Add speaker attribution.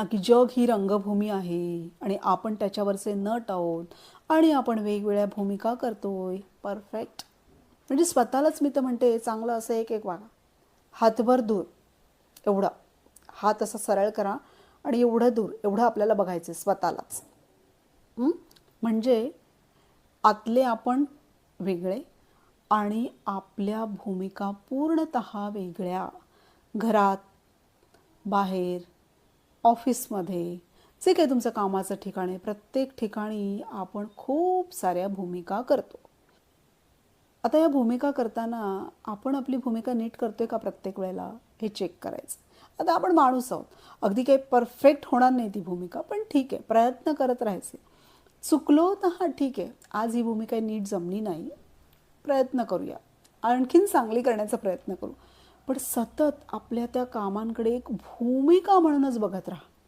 Speaker 1: ना की जग ही रंगभूमी आहे आणि आपण त्याच्यावरचे नट आहोत आणि आपण वेगवेगळ्या भूमिका करतोय. परफेक्ट म्हणजे स्वतःलाच मी तर म्हणते चांगलं असं एक एक वागा. हातभर दूर. एवढा. हात असा सरळ करा आणि एवढं दूर. एवढं आपल्याला बघायचं आहे स्वतःलाच म्हणजे आतले आपण वेगळे आणि आपल्या भूमिका पूर्णत वेगळ्या. घरात बाहेर ऑफिसमध्ये. जे काही तुमचं कामाचं ठिकाण आहे प्रत्येक ठिकाणी आपण खूप साऱ्या भूमिका करतो. आता या भूमिका करताना आपण आपली भूमिका नीट करतोय का प्रत्येक वेळेला? हे चेक करायचं. आता आपण माणूस आहोत. अगदी काही परफेक्ट होणार नाही ती भूमिका पण ठीक आहे. प्रयत्न करत राहायचे. चुकलो तर हां ठीक आहे. आज ही भूमिका नीट जमली नाही. प्रयत्न करूया. आणखीन चांगली करण्याचा प्रयत्न करू. पण सतत आपल्या त्या कामांकडे एक भूमिका म्हणूनच बघत राहा.